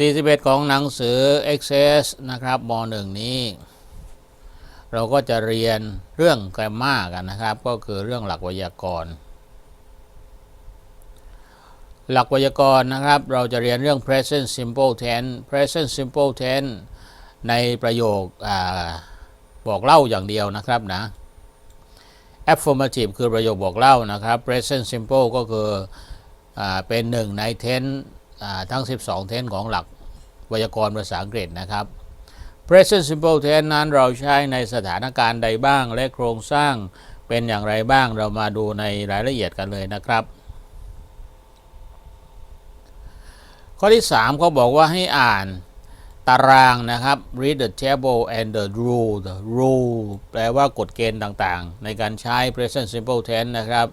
41 ของหนังสือ Access นะครับม .1 นี้ เราก็จะเรียนเรื่องแกรมมากันนะครับ ก็คือเรื่องหลักไวยากรณ์ หลักไวยากรณ์นะครับ เราจะเรียนเรื่อง present simple tense present simple tense ในประโยคอบอกเล่าอย่างเดียวนะครับนะ affirmative คือประโยคบอกเล่านะครับ present simple ก็คืออเป็นหนึ่งใน tense ทั้ง 12 tense ของหลักไวยากรณ์ภาษาอังกฤษนะครับ present simple tense นั้นเราใช้ในสถานการณ์ใดบ้างและโครงสร้างเป็นอย่างไรบ้างเรามาดูในรายละเอียดกันเลยนะครับ ข้อที่ 3 เขาบอกว่าให้อ่านตารางนะครับ read the table and the rule the rule แปลว่ากฎเกณฑ์ต่างๆ ในการใช้ present simple tense นะครับ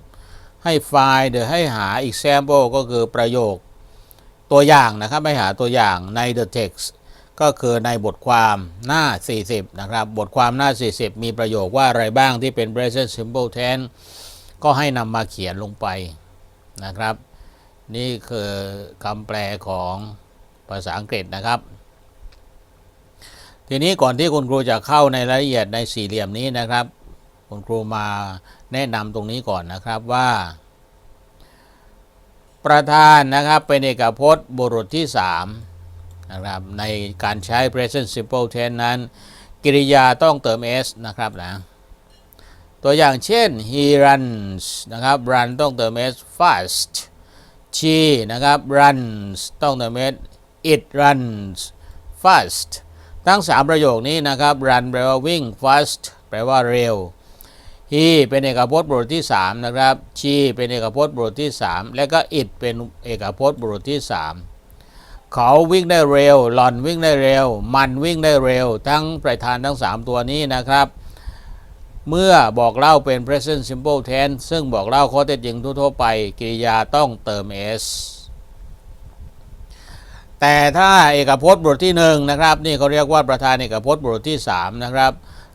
ให้ find เดี๋ยวให้หา example ก็คือประโยค ตัวอย่างนะครับให้หาตัวอย่างใน the text ก็คือในบทความหน้า 40 นะครับ บทความหน้า 40 มีประโยคว่าอะไรบ้างที่เป็น present simple tense ก็ให้นำมาเขียนลงไปนะครับ นี่คือคำแปลของภาษาอังกฤษนะครับ ทีนี้ก่อนที่คุณครูจะเข้าในรายละเอียดในสี่เหลี่ยมนี้นะครับ คุณครูมาแนะนำตรงนี้ก่อนนะครับว่า ประธานนะครับเป็นเอกพจน์บุรุษที่3นะครับในการใช้ present simple tense นั้นกริยาต้องเติม s นะครับนะตัวอย่างเช่น he runs นะครับ run ต้องเติม s fast she นะครับ runs ต้องเติม s it runs fast ทั้ง 3 ประโยคนี้นะครับ run แปลว่าวิ่ง fast แปลว่าเร็ว he เป็นเอกพจน์บุรุษที่3นะครับ she เป็นเอกพจน์บุรุษที่ 3 และก็ it เป็นเอกพจน์บุรุษที่ 3 เขาวิ่งได้เร็ว หล่อนวิ่งได้เร็ว มันวิ่งได้เร็ว ทั้งประธานทั้ง 3 ตัวนี้นะครับ เมื่อบอกเล่าเป็น present simple tense ซึ่งบอกเล่าข้อเท็จจริงทั่วไปกริยาต้องเติม s แต่ถ้าเอกพจน์บุรุษที่หนึ่งนะครับ นี่เขาเรียกว่าประธานเอกพจน์บุรุษที่สามนะครับ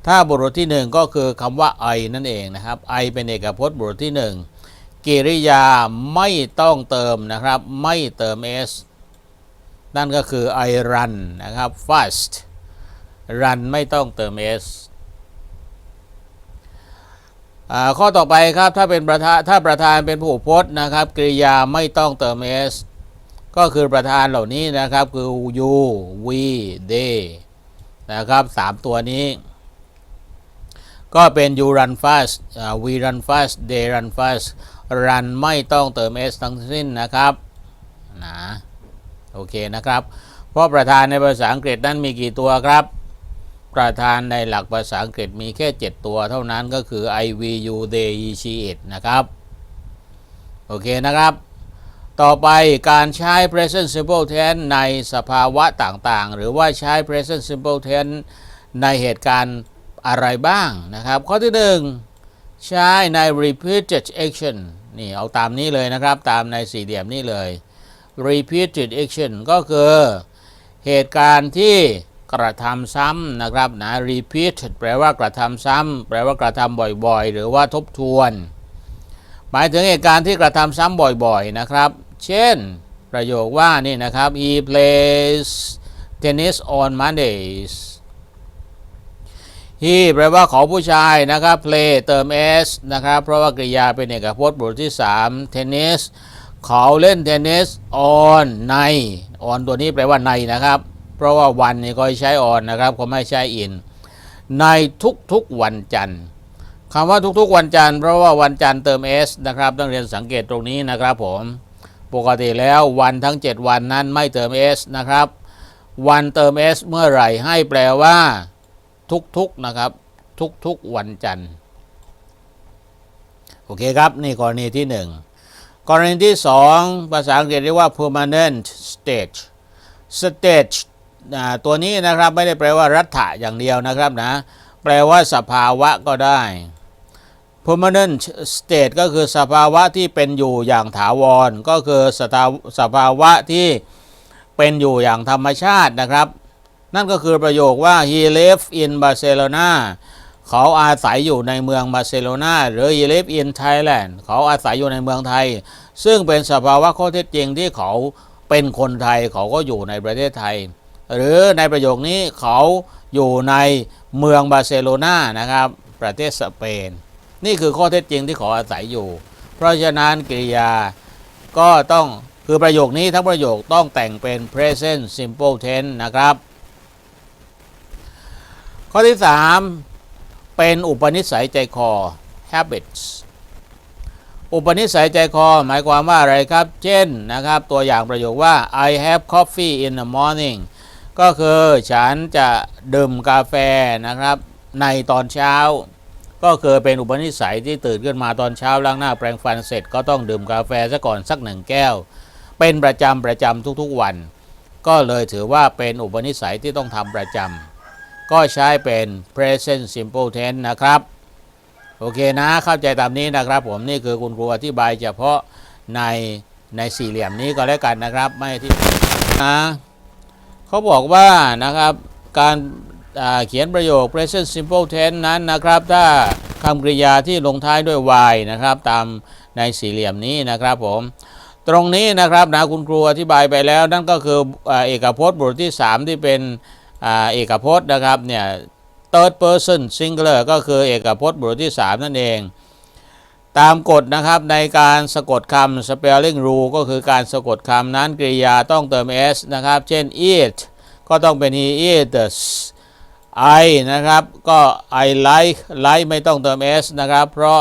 ถ้าบุรุษที่หนึ่งก็คือคำว่า I นั่นเองนะครับ I เป็นเอกพจน์บุรุษที่หนึ่งกิริยาไม่ต้องเติมนะครับ ไม่เติม s นั่นก็คือ I run นะครับ fast run ไม่ต้องเติม s อ่าข้อต่อไปครับถ้าเป็นประธานถ้าประธานเป็นผู้พจน์นะครับ กริยาไม่ต้องเติม s ก็คือประธานเหล่านี้นะครับคือ you we they นะครับสามตัวนี้ ก็เป็น you run fast อ่า we run fast they run fast run ไม่ต้องเติม s ทั้งสิ้นนะครับนะโอเคนะครับ เพราะประธานในภาษาอังกฤษนั้นมีกี่ตัวครับ ประธานในหลักภาษาอังกฤษมีแค่ 7 ตัวเท่านั้นก็คือ I V U they she it นะครับโอเคนะครับ ต่อไปการใช้ present simple tense ในสภาวะต่างๆ หรือว่าใช้ present simple tense ในเหตุการณ์ อะไรบ้างนะครับ ข้อที่ 1 ใช้ใน repeated action นี่เอาตามนี้เลยนะครับ ตามในสี่เหลี่ยมนี้เลย repeated action ก็คือเหตุการณ์ที่กระทำซ้ำนะครับนะ repeated แปลว่ากระทำซ้ำแปลว่ากระทำบ่อยๆ หรือว่าทบทวน หมายถึงเหตุการณ์ที่กระทำซ้ำบ่อยๆนะครับ เช่น ประโยคว่านี่นะครับ he plays tennis on Mondays he แปลว่าของผู้ชายนะครับ play เติม s นะครับ เพราะว่ากริยาเป็นเอกพจน์บุรุษที่ 3 tennis เขาเล่นเทนนิส on ใน on ตัวนี้แปลว่าในนะครับ เพราะว่าวันนี่ก็ใช้ on นะครับเขาไม่ใช้ in ในทุกๆวันจันทร์คำว่าทุกๆวันจันทร์เพราะว่าวันจันทร์เติม s นะครับต้องเรียนสังเกตตรงนี้นะครับผมปกติแล้ววันทั้ง 7 วันนั้นไม่เติม s นะครับ วันเติม s เมื่อไหร่ให้แปลว่า ทุกๆนะครับ ทุกๆวันจันทร์โอเคครับ นี่กรณีที่ 1 กรณีที่ 2 ภาษาอังกฤษเรียกว่า permanent stage stage ตัวนี้นะครับไม่ได้แปลว่ารัฐะอย่างเดียวนะครับนะ แปลว่าสภาวะก็ได้ permanent state ก็คือสภาวะที่เป็นอยู่อย่างถาวร ก็คือสภาวะที่เป็นอยู่อย่างธรรมชาตินะครับ นั่นก็คือประโยคว่า he lives in Barcelona เขาอาศัยอยู่ในเมืองบาร์เซโลนาหรือ he lives in Thailand เขาอาศัยอยู่ในเมืองไทย ซึ่งเป็นสภาวะข้อเท็จจริงที่เขาเป็นคนไทยเขาก็อยู่ในประเทศไทย หรือในประโยคนี้เขาอยู่ในเมืองบาร์เซโลนานะครับ ประเทศสเปน นี่คือข้อเท็จจริงที่เขาอาศัยอยู่ เพราะฉะนั้นกริยาก็ต้องคือประโยคนี้ทั้งประโยคต้องแต่งเป็น present simple tense นะครับ ข้อที่ 3 เป็นอุปนิสัยใจคอ habits อุปนิสัยใจคอหมายความว่าอะไรครับ เช่นนะครับ ตัวอย่างประโยคว่า I have coffee in the morning ก็คือฉันจะดื่มกาแฟนะครับ ในตอนเช้า ก็คือเป็นอุปนิสัยที่ตื่นขึ้นมาตอนเช้าล้างหน้าแปรงฟันเสร็จก็ต้องดื่มกาแฟซะก่อนสักหนึ่งแก้ว เป็นประจำประจำทุกๆวัน ก็เลยถือว่าเป็นอุปนิสัยที่ต้องทำประจำ ก็ใช้เป็น present simple tense นะครับ โอเคนะ เข้าใจตามนี้นะครับ ผมนี่คือคุณครูอธิบายเฉพาะในในสี่เหลี่ยมนี้ก็แล้วกันนะครับ ไม่ที่นะเขาบอกว่านะครับการเขียนประโยค present simple tense นั้นนะครับ ถ้าคำกริยาที่ลงท้ายด้วย y นะครับ ตามในสี่เหลี่ยมนี้นะครับผมตรงนี้นะครับนะคุณครูอธิบายไปแล้วนั่นก็คืออเอกพจน์บทที่ 3 ที่เป็น เอกพจน์นะครับเนี่ย third person singular ก็คือเอกพจน์บทที่ 3 นั่นเอง ตามกฎนะครับในการสะกดคำ spelling rule ก็คือการสะกดคำนั้นกริยาต้องเติม s นะครับ เช่น eat ก็ต้องเป็น he eats I นะครับก็ I like like ไม่ต้องเติม s นะครับ เพราะ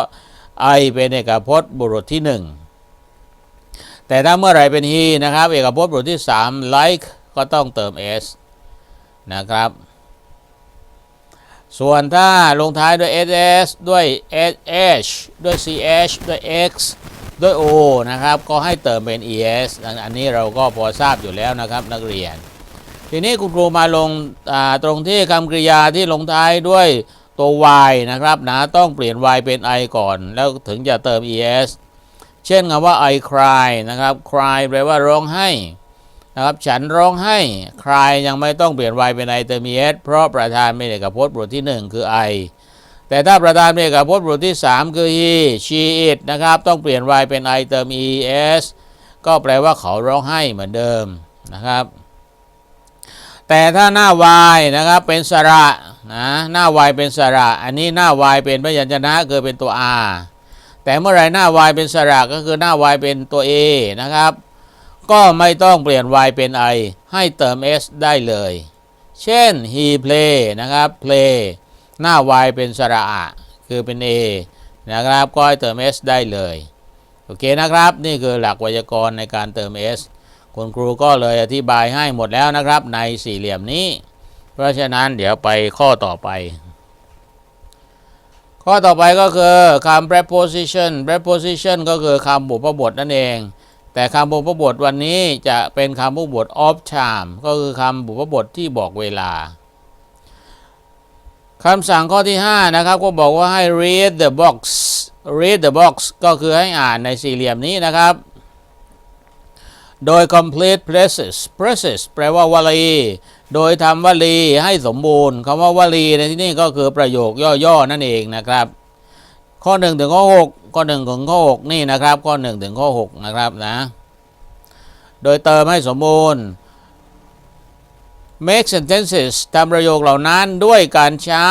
I เป็นเอกพจน์บุรุษที่ 1 แต่ถ้าเมื่อไรเป็น he นะครับ เอกพจน์บุรุษที่ 3 like ก็ต้องเติม s นะครับ ส่วนถ้าลงท้ายด้วย ss ด้วย sh ด้วย ch ด้วย x ด้วย o นะครับ ก็ให้เติมเป็น es อันนี้เราก็พอทราบอยู่แล้วนะครับนักเรียน ทีนี้คุณครูมาลงาตรงที่คำกริยาที่ลงท้ายด้วยตัว y นะครับนะต้องเปลี่ยน y เป็น i ก่อน แล้วถึงจะเติม es เช่นคำว่า I cry นะครับ cry แปลว่าร้องไห้ นะครับฉันร้องไห้ cry ยังไม่ต้องเปลี่ยน y เป็น i เติม es เพราะประธานเป็นเอกพจน์บทที่ 1 คือ I แต่ถ้าประธานเป็นเอกพจน์บทที่ 3 คือ he she it นะครับต้องเปลี่ยน y เป็น i เติม es ก็แปลว่าเขาร้องไห้เหมือนเดิมนะครับ แต่ถ้าหน้า y นะครับเป็นสระนะหน้า y เป็นสระ อันนี้หน้า y เป็นพยัญชนะคือเป็นตัว r แต่เมื่อไรหน้า y เป็นสระก็คือหน้า y เป็นตัว a นะครับ ก็ไม่ต้องเปลี่ยน y เป็น i ให้เติม s ได้เลย เช่น he play นะครับ play หน้า y เป็นสระอะคือเป็น a นะครับ ก็ให้เติม s ได้เลย โอเคนะครับ นี่คือหลักไวยากรณ์ในการเติม s คุณครูก็เลยอธิบายให้หมดแล้วนะครับในสี่เหลี่ยมนี้ เพราะฉะนั้นเดี๋ยวไปข้อต่อไป ข้อต่อไปก็คือคำ preposition preposition ก็คือคำบุพบทนั่นเอง แต่คำบุพบทวันนี้จะเป็นคำบุพบท of time ก็คือคำบุพบทที่บอกเวลาคำสั่งข้อที่ 5 นะครับ ก็บอกว่าให้ read the box read the box ก็คือให้อ่านในสี่เหลี่ยมนี้นะครับ โดย complete phrases phrases แปลว่าวลี โดยทำวลีให้สมบูรณ์คำว่าวลีในที่นี้ก็คือประโยคย่อๆนั่นเองนะครับ ข้อ 1 ถึงข้อ 6 ข้อ1ถึงข้อ6นี่นะครับ ข้อ1ถึงข้อ6นะครับนะ โดยเติมให้สมบูรณ์ make sentences ทำประโยคเหล่านั้นด้วยการใช้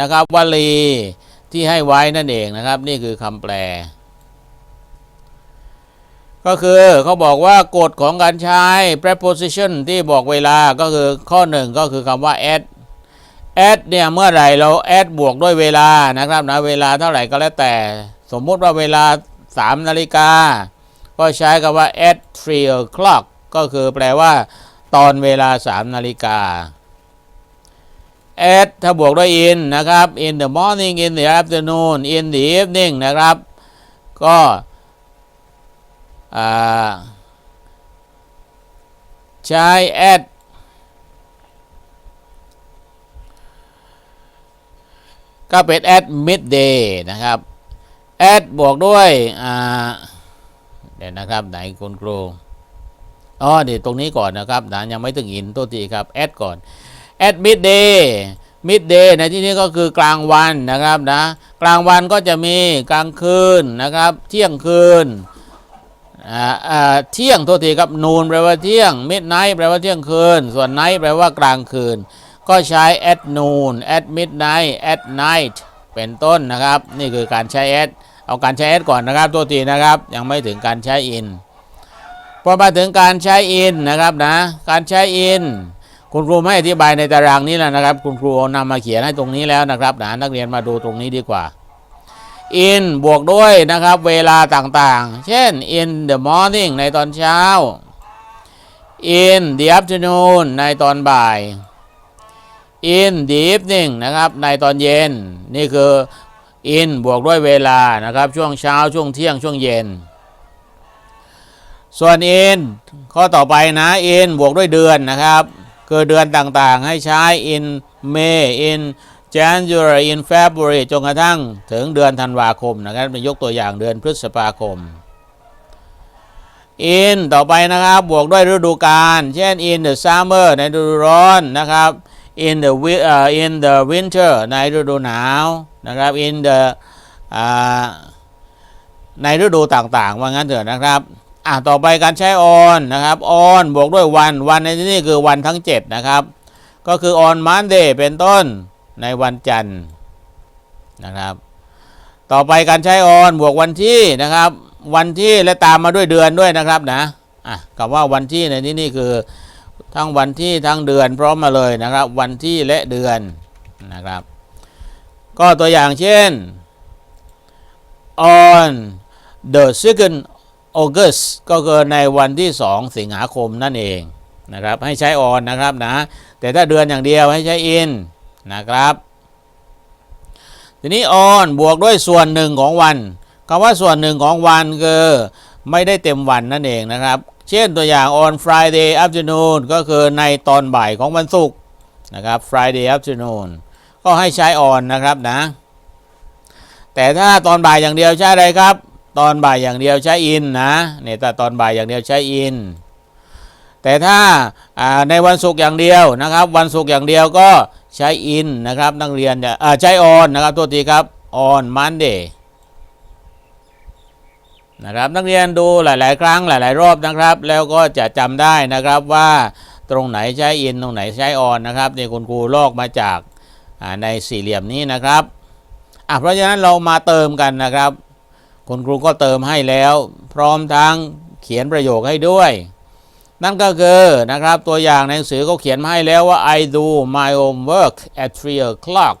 นะครับวลีที่ให้ไว้นั่นเองนะครับ นี่คือคำแปล ก็คือเขาบอกว่ากฎของการใช้ preposition ที่บอกเวลาก็คือข้อหนึ่งก็คือคำว่า at at เนี่ยเมื่อไหร่เรา at บวกด้วยเวลานะครับนะเวลาเท่าไหร่ก็แล้วแต่ สมมุติว่าเวลา 3 นาฬิกา ก็ใช้คำว่า at 3 o'clock ก็คือแปลว่า ตอนเวลา 3 นาฬิกา at ถ้าบวกด้วย in นะครับ in the morning in the afternoon in the evening นะครับ ก็ใช้ at ก็เป็น at midday นะครับ at บวกด้วยอ่าเดี๋ยวนะครับไหนคุณครูอ๋อเดี๋ยวตรงนี้ก่อนนะครับนะยังไม่ถึงอินตัวทีครับ at ก่อน at midday midday ในที่นี้ก็คือกลางวันนะครับนะกลางวันก็จะมีกลางคืนนะครับ เที่ยงคืนอ่าอ่าเที่ยงโทษทีครับนูนแปลว่าเที่ยง midnight แปลว่าเที่ยงคืน ส่วน night แปลว่ากลางคืน ก็ใช้ at noon at midnight at night เป็นต้นนะครับ นี่คือการใช้ at เอาการใช้ at ก่อนนะครับตัวทีนะครับ ยังไม่ถึงการใช้ in พอมาถึงการใช้ in นะครับนะ การใช้ in คุณครูไม่อธิบายในตารางนี้แล้วนะครับ คุณครูเอานำมาเขียนให้ตรงนี้แล้วนะครับนะนักเรียนมาดูตรงนี้ดีกว่า in บวกด้วยนะครับเวลาต่างๆ เช่น in the morning ในตอนเช้า in the afternoon ในตอนบ่าย in the evening นะครับในตอนเย็น นี่คือ in บวกด้วยเวลานะครับ ช่วงเช้าช่วงเที่ยงช่วงเย็น ส่วน in ข้อต่อไปนะ in บวกด้วยเดือนนะครับ คือเดือนต่างๆ ให้ใช้ in May in January in February จนกระทั่งถึงเดือนธันวาคมนะครับเป็นยกตัวอย่างเดือนพฤษภาคม in ต่อไปนะครับ บวกด้วยฤดูกาลเช่น in the summer ในฤดูร้อนนะครับ in the wi- เอ่อ in the winter ในฤดูหนาวนะครับ in the ในฤดูต่างๆ ว่างั้นเถอะนะครับอะต่อไปการใช้ on นะครับ on บวกด้วยวันวันในที่นี้คือวันทั้ง 7 นะครับ ก็คือ on Monday เป็นต้นในวันจันทร์นะครับ ต่อไปการใช้ on บวกวันที่นะครับ วันที่และตามมาด้วยเดือนด้วยนะครับนะอะกับว่าวันที่ในที่นี้คือ ทั้งวันที่ทั้งเดือนพร้อมมาเลยนะครับ วันที่และเดือนนะครับ ก็ตัวอย่างเช่น on the second August ก็คือในวันที่ 2 สิงหาคมนั่นเองนะครับ ให้ใช้ on นะครับนะ แต่ถ้าเดือนอย่างเดียวให้ใช้ in นะครับ ทีนี้ on บวกด้วยส่วนหนึ่งของวันคำว่าส่วนหนึ่งของวันคือไม่ได้เต็มวันนั่นเองนะครับ เช่นตัวอย่าง on Friday afternoon ก็คือในตอนบ่ายของวันศุกร์นะครับ Friday afternoon ก็ให้ใช้ on นะครับนะ แต่ถ้าตอนบ่ายอย่างเดียวใช้อะไรครับ ตอนบ่ายอย่างเดียวใช้ in นะเนี่ยแต่ตอนบ่ายอย่างเดียวใช้ in แต่ถ้าาในวันศุกร์อย่างเดียวนะครับ วันศุกร์อย่างเดียวก็ใช้ in นะครับนักเรียนจะใช้ on นะครับตัวทีครับ on Monday นะครับนักเรียนดูหลาย ๆ ครั้งหลาย ๆ รอบนะครับ แล้วก็จะจำได้นะครับว่าตรงไหนใช้ in ตรงไหนใช้ on นนะครับนี่คุณครูลอกมาจากในสี่เหลี่ยมนี้นะครับอะเพราะฉะนั้นเรามาเติมกันนะครับ คุณครูก็เติมให้แล้ว พร้อมทั้งเขียนประโยคให้ด้วยนั่นก็คือนะครับตัวอย่างในหนังสือก็เขียนมาให้แล้วว่า I do my homework at 3 o'clock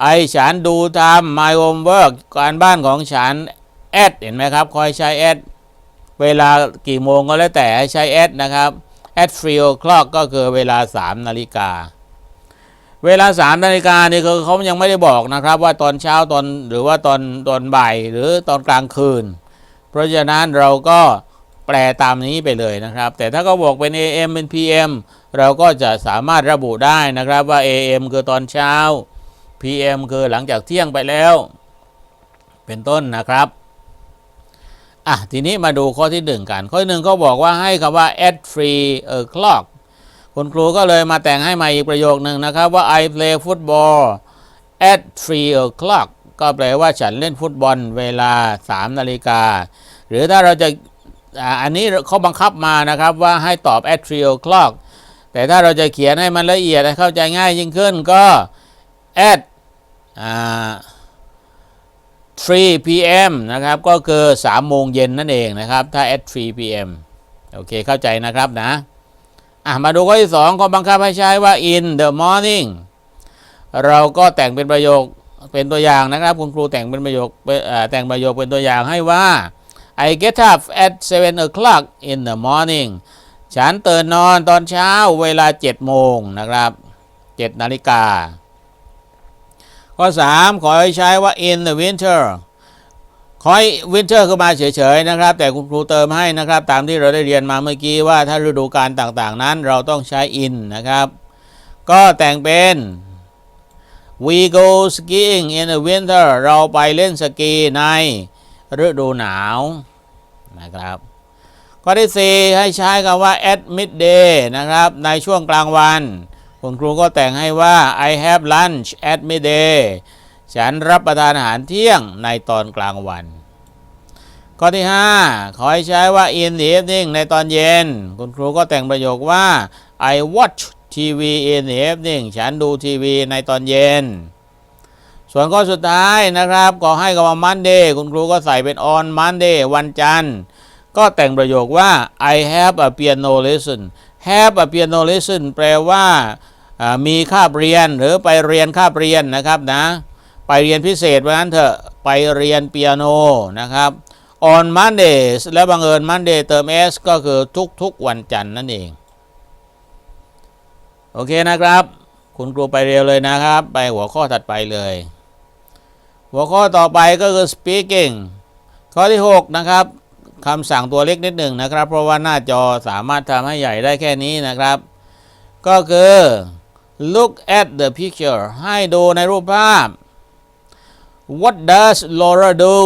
ไอฉันดูทำ my homework การบ้านของฉัน at เห็นไหมครับคอยใช้ at เวลากี่โมงก็แล้วแต่ให้ใช้ at นะครับ at 3 o'clock ก็คือเวลา 3 นาฬิกา เวลา 3 นาฬิกานี่คือเขายังไม่ได้บอกนะครับ ว่าตอนเช้าตอนหรือว่าตอนตอนบ่ายหรือตอนกลางคืน เพราะฉะนั้นเราก็แปลตามนี้ไปเลยนะครับ แต่ถ้าเขาบอกเป็น AM เป็น PM เราก็จะสามารถระบุได้นะครับว่า AM คือตอนเช้า PM คือหลังจากเที่ยงไปแล้ว เป็นต้นนะครับ อะทีนี้มาดูข้อที่หนึ่งกัน ข้อที่หนึ่งเขาบอกว่าให้คำว่า at three o'clock คุณครูก็เลยมาแต่งให้มาอีกประโยคหนึ่งนะครับ ว่า I play football at three o'clock ก็แปลว่าฉันเล่นฟุตบอลเวลา 3 นาฬิกา หรือถ้าเราจะอันนี้เขาบังคับมานะครับว่าให้ตอบ at three o'clock แต่ถ้าเราจะเขียนให้มันละเอียดให้เข้าใจง่ายยิ่งขึ้นก็ at อ่า 3 p.m. นะครับ ก็คือ3โมงเย็นนั่นเองนะครับ ถ้า at 3 p.m. โอเค เข้าใจนะครับนะ อะ มาดูข้อที่2ก็บังคับให้ใช้ว่า in the morning เราก็แต่งเป็นประโยคเป็นตัวอย่างนะครับ คุณครูแต่งเป็นประโยคแต่งประโยคเป็นตัวอย่างให้ว่า I get up at 7 o'clock in the morning ฉันตื่นนอนตอนเช้าเวลา 7 โมงนะครับ 7 นาฬิกา ข้อ 3 ขอให้ใช้ว่า in the winter ขอให้ winter คือมาเฉยๆนะครับ แต่คุณครูเติมให้นะครับ ตามที่เราได้เรียนมาเมื่อกี้ว่าถ้าฤดูกาลต่างๆ นั้นเราต้องใช้ in นะครับ ก็แต่งเป็น we go skiing in the winter เราไปเล่นสกีในฤดูหนาวนะครับข้อที่ 4 ให้ใช้คำว่า at midday นะครับ ในช่วงกลางวัน คุณครูก็แต่งให้ว่า I have lunch at midday ฉันรับประทานอาหารเที่ยงในตอนกลางวัน ข้อที่ 5 ขอให้ใช้ว่า in the evening ในตอนเย็น คุณครูก็แต่งประโยคว่า I watch TV in the evening ฉันดูทีวีในตอนเย็น ส่วนข้อสุดท้ายนะครับ ก็ให้กับว่า Monday คุณครูก็ใส่เป็น on Monday วันจันทร์ ก็แต่งประโยคว่า I have a piano lesson have a piano lesson แปลว่ามีคาบเรียนหรือไปเรียนคาบเรียนนะครับนะ ไปเรียนพิเศษวันนั้นเถอะไปเรียนเปียโนนะครับ on Mondays และบังเอิญ Monday เติม s ก็คือทุกๆวันจันทร์นั่นเอง โอเคนะครับ คุณครูไปเร็วเลยนะครับ ไปหัวข้อถัดไปเลย หัวข้อต่อไปก็คือ speaking ข้อที่ 6 นะครับ คำสั่งตัวเล็กนิดหนึ่งนะครับ เพราะว่าหน้าจอสามารถทำให้ใหญ่ได้แค่นี้นะครับ ก็คือ look at the picture ให้ดูในรูปภาพ What does Laura do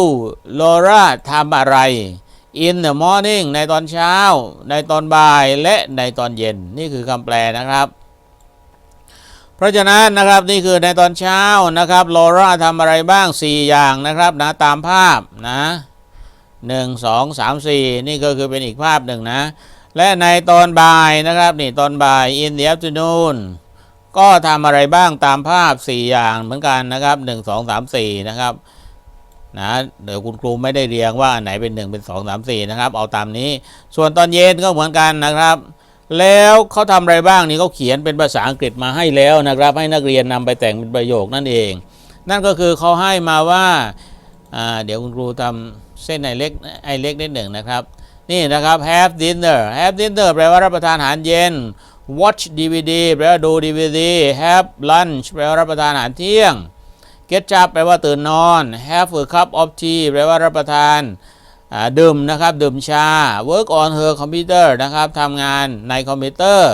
Laura ทำอะไร in the morning ในตอนเช้า ในตอนบ่ายและในตอนเย็น นี่คือคำแปลนะครับ เพราะฉะนั้นนะครับนี่คือในตอนเช้านะครับลอร่าทำอะไรบ้าง 4 อย่างนะครับนะตามภาพนะ 1 2 3 4นี่ก็คือเป็นอีกภาพหนึ่งนะ และในตอนบ่ายนะครับนี่ตอนบ่าย in the afternoon ก็ทำอะไรบ้างตามภาพ 4 อย่างเหมือนกันนะครับ 1 2 3 4 นะครับนะเดี๋ยวคุณครูไม่ได้เรียงว่าอันไหนเป็น 1 เป็น 2 3 4 นะครับ เอาตามนี้ ส่วนตอนเย็นก็เหมือนกันนะครับ แล้วเขาทำอะไรบ้างนี่เขาเขียนเป็นภาษาอังกฤษมาให้แล้วนะครับ ให้นักเรียนนำไปแต่งเป็นประโยคนั่นเอง นั่นก็คือเขาให้มาว่า เดี๋ยวคุณครูทำเส้นไอเล็กไอเล็กนิดหนึ่งนะครับ นี่นะครับ have dinner have dinner แปลว่ารับประทานอาหารเย็น watch DVD แปลว่าดู DVD have lunch แปลว่ารับประทานอาหารเที่ยง get up แปลว่าตื่นนอน have a cup of tea แปลว่ารับประทานดื่มนะครับดื่มชา work on her computer นะครับทำงานในคอมพิวเตอร์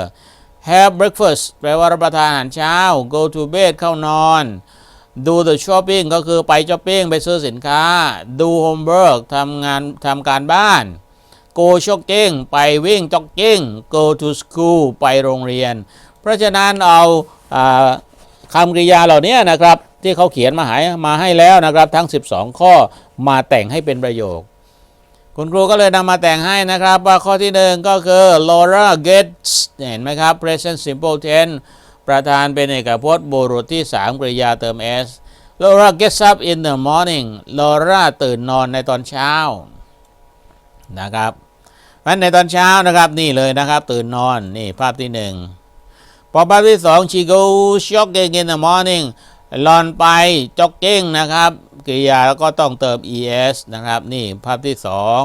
have breakfast แปลว่ารับประทานอาหารเช้า go to bed เข้านอน do the shopping ก็คือไปช้อปปิ้งไปซื้อสินค้า do homework ทำงานทำการบ้าน go jogging ไปวิ่ง jogging go to school ไปโรงเรียน เพราะฉะนั้นเอาอาคำกริยาเหล่านี้นะครับที่เขาเขียนมาให้มาให้แล้วนะครับทั้ง 12 ข้อมาแต่งให้เป็นประโยค คุณครูก็เลยนำมาแต่งให้นะครับ ว่าข้อที่หนึ่งก็คือ Laura gets เห็นไหมครับ present simple tense ประธานเป็นเอกพจน์บุรุษที่3กริยาเติม s Laura gets up in the morning Laura ตื่นนอนในตอนเช้านะครับมันในตอนเช้านะครับนี่เลยนะครับ ตื่นนอนนี่ภาพที่หนึ่งพอภาพที่สอง she goes jogging in the morning หลอนไปจ็อกกิ้งนะครับกริยาแล้วก็ต้องเติม es นะครับนี่ภาพที่สอง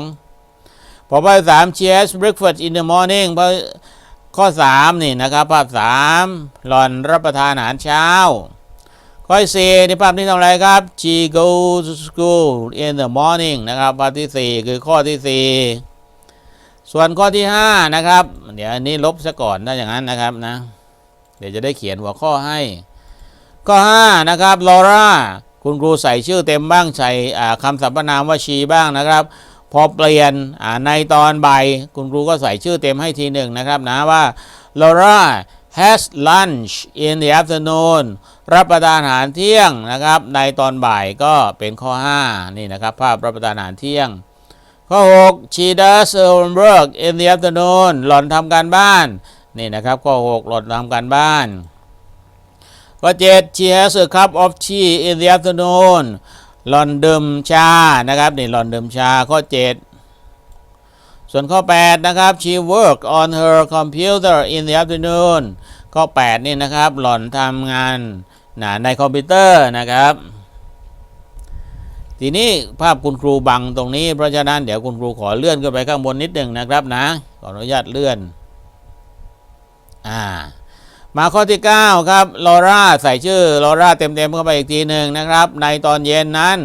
พอภาพที่สาม she has breakfast in the morning เพราะ ข้อสามนี่นะครับภาพสามหลอนรับประทานอาหารเช้า ข้อที่สี่ในภาพนี้ทำอะไรครับ she goes to school in the morning นะครับภาพที่สี่คือข้อที่สี่ส่วนข้อที่ห้านะครับ เดี๋ยวอันนี้ลบซะก่อนถ้าอย่างนั้นนะครับนะ เดี๋ยวจะได้เขียนหัวข้อให้ ข้อ 5 นะครับลอร่าคุณครูใส่ชื่อเต็มบ้างใส่คำสรรพนามว่าชีบ้างนะครับ พอเปลี่ยนในตอนบ่ายคุณครูก็ใส่ชื่อเต็มให้ทีหนึ่งนะครับนะว่า Laura has lunch in the afternoon รับประทานอาหารเที่ยงนะครับ ในตอนบ่ายก็เป็นข้อ 5 นี่นะครับ ภาพรับประทานอาหารเที่ยง ข้อ 6 she does homework in the afternoon หล่อนทำการบ้าน นี่นะครับ ข้อ 6 หล่อนทำการบ้าน ข้อ 7 she has a cup of tea in the afternoon หล่อนดื่มชานะครับนี่หล่อนดื่มชาข้อ 7 ส่วนข้อ 8 นะครับ she work on her computer in the afternoon ข้อ 8 นี่นะครับ หล่อนทำงานนะในคอมพิวเตอร์นะครับ ทีนี้ภาพคุณครูบังตรงนี้ เพราะฉะนั้นเดี๋ยวคุณครูขอเลื่อนขึ้นไปข้างบนนิดหนึ่งนะครับนะ ขออนุญาตเลื่อน อ่า มาข้อที่ 9 ครับลอร่าใส่ชื่อลอร่าเต็มๆเข้าไปอีกทีหนึ่งนะครับ ในตอนเย็นนั้น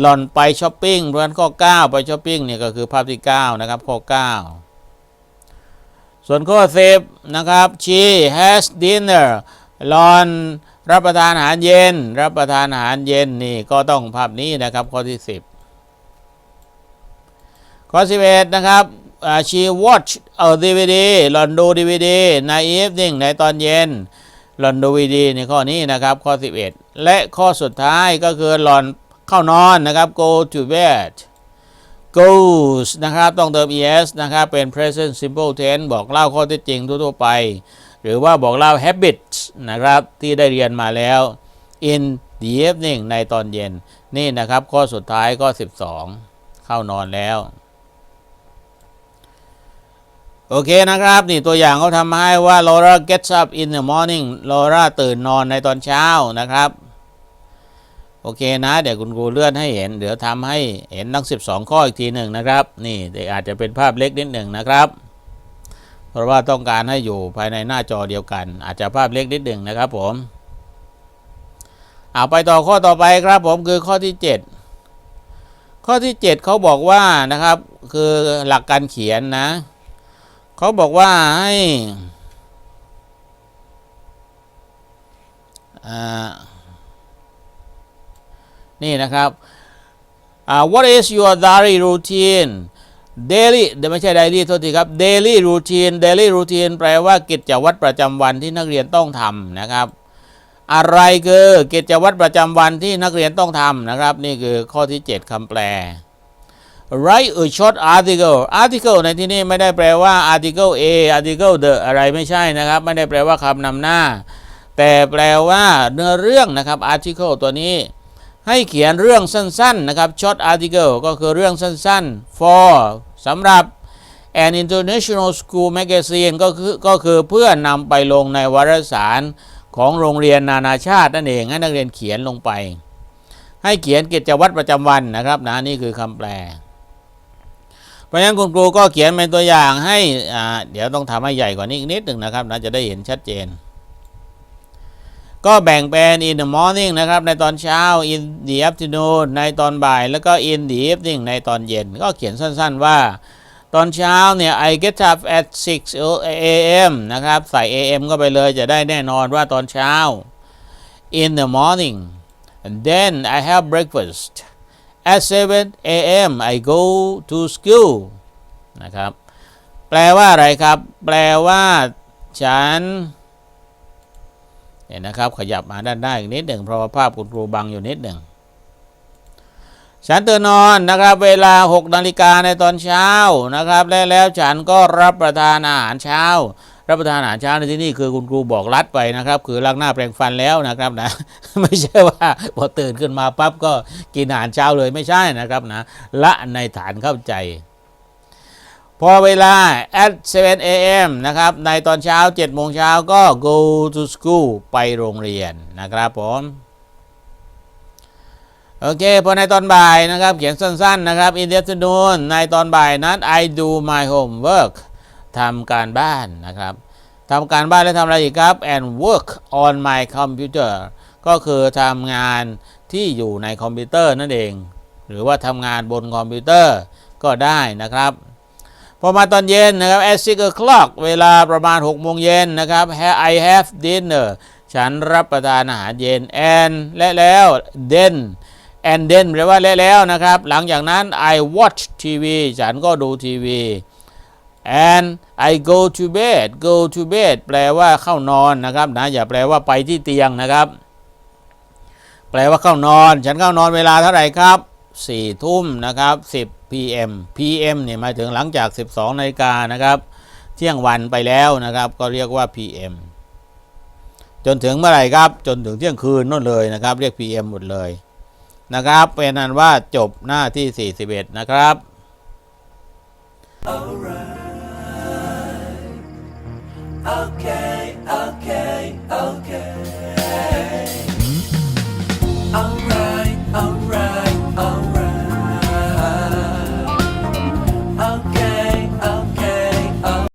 หล่อนไปช้อปปิ้งเพราะฉะนั้นข้อ 9 ไปช้อปปิ้งเนี่ยก็คือภาพที่ 9 นะครับ ข้อ 9 ส่วนข้อ10นะครับ she has dinner หลอนรับประทานอาหารเย็น รับประทานอาหารเย็นนี่ก็ต้องภาพนี้นะครับข้อที่ 10 ข้อ 11 นะครับ she watch a DVD หลอนดู DVD ใน evening ในตอนเย็น หลอนดู DVD ในข้อนี้นะครับ ข้อ 11 และข้อสุดท้ายก็คือหลอนเข้านอนนะครับ go to bed goes นะครับ ต้องเติม es นะครับ เป็น present simple tense บอกเล่าข้อเท็จจริงทั่วๆไป หรือว่าบอกเล่า habits นะครับ ที่ได้เรียนมาแล้ว in the evening ในตอนเย็น นี่นะครับ ข้อสุดท้ายก็12 เข้านอนแล้ว โอเคนะครับ นี่ตัวอย่างเขาทำให้ว่า Laura gets up in the morning Laura ตื่นนอนในตอนเช้านะครับ โอเคนะ เดี๋ยวคุณครูเลื่อนให้เห็น เดี๋ยวทำให้เห็นทั้ง 12 ข้ออีกทีหนึ่งนะครับ นี่เดี๋ยวอาจจะเป็นภาพเล็กนิดหนึ่งนะครับ เพราะว่าต้องการให้อยู่ภายในหน้าจอเดียวกัน อาจจะภาพเล็กนิดหนึ่งนะครับผมเอาไปต่อข้อต่อไปครับผมคือข้อที่ 7 ข้อที่ 7เขาบอกว่านะครับ คือหลักการเขียนนะ เขาบอกว่าให้นี่นะครับอ่า what is your daily routine daily เดไม่ใช่ daily โทษทีครับ daily routine daily routine แปลว่ากิจวัตรประจำวันที่นักเรียนต้องทำนะครับ อะไรคือกิจวัตรประจำวันที่นักเรียนต้องทำนะครับ นี่คือข้อที่ 7คำแปล write a short article article ในที่นี้ไม่ได้แปลว่า article A article the อะไรไม่ใช่นะครับ ไม่ได้แปลว่าคำนำหน้า แต่แปลว่าเนื้อเรื่องนะครับ article ตัวนี้ ให้เขียนเรื่องสั้นๆนะครับ short article ก็คือเรื่องสั้นๆ for สำหรับ an international school magazine ก็คือก็คือเพื่อนำไปลงในวารสารของโรงเรียนนานาชาตินั่นเองให้นักเรียนเขียนลงไป ให้เขียนกิจวัตรประจำวันนะครับนะนี่คือคำแปล เพราะฉะนั้นคุณครูก็เขียนเป็นตัวอย่างให้เดี๋ยวต้องทำให้ใหญ่กว่านี้อีกนิดหนึ่งนะครับนะจะได้เห็นชัดเจน ก็แบ่งเป็น in the morning นะครับ ในตอนเช้า in the afternoon ในตอนบ่าย แล้วก็ in the evening ในตอนเย็น ก็เขียนสั้นๆว่า ตอนเช้าเนี่ย I get up at 6 a.m. นะครับใส่ a.m. ก็ไปเลยจะได้แน่นอนว่าตอนเช้า in the morning and then I have breakfast at 7 a.m. I go to school นะครับ แปลว่าอะไรครับ แปลว่าฉันเนี่ยนะครับขยับมาด้านหน้าอีกนิดหนึ่งเพราะว่าภาพคุณครูบังอยู่นิดหนึ่งฉันตื่นนอนนะครับ เวลา6นาฬิกาในตอนเช้านะครับ และแล้วฉันก็รับประทานอาหารเช้า รับประทานอาหารเช้าในที่นี่คือคุณครูบอกรัดไปนะครับ คือล้างหน้าแปรงฟันแล้วนะครับนะไม่ใช่ว่าพอตื่นขึ้นมาปั๊บก็กินอาหารเช้าเลยไม่ใช่นะครับนะละในฐานเข้าใจ พอเวลา at 7 a.m. นะครับในตอนเช้า7โมงเช้าก็ go to school ไปโรงเรียนนะครับผมโอเค พอในตอนบ่ายนะครับ เขียนสั้นๆนะครับ in the afternoon ในตอนบ่ายนั้น I do my homework ทำการบ้านนะครับทำการบ้านแล้วทำอะไรอีกครับ and work on my computer ก็คือทำงานที่อยู่ในคอมพิวเตอร์นั่นเอง หรือว่าทำงานบนคอมพิวเตอร์ก็ได้นะครับ พอมาตอนเย็นนะครับ at six o'clock เวลาประมาณ6โมงเย็นนะครับ I have dinner ฉันรับประทานอาหารเย็น and และแล้ว then and then แปลว่าและแล้วนะครับ หลังจากนั้น I watch TV ฉันก็ดูทีวี and I go to bed go to bed แปลว่าเข้านอนนะครับนะอย่าแปลว่าไปที่เตียงนะครับ แปลว่าเข้านอน ฉันเข้านอนเวลาเท่าไหร่ครับ4ทุ่มนะครับ10 PM PM เนี่ยหมายถึงหลังจาก 12นาฬิกานะครับ เที่ยงวันไปแล้วนะครับ ก็เรียกว่า PM จนถึงเมื่อไหร่ครับ จนถึงเที่ยงคืนนั่นเลยนะครับ เรียก PM หมดเลยนะครับเป็นนั้นว่าจบหน้าที่ 41 นะครับ okay, okay, okay.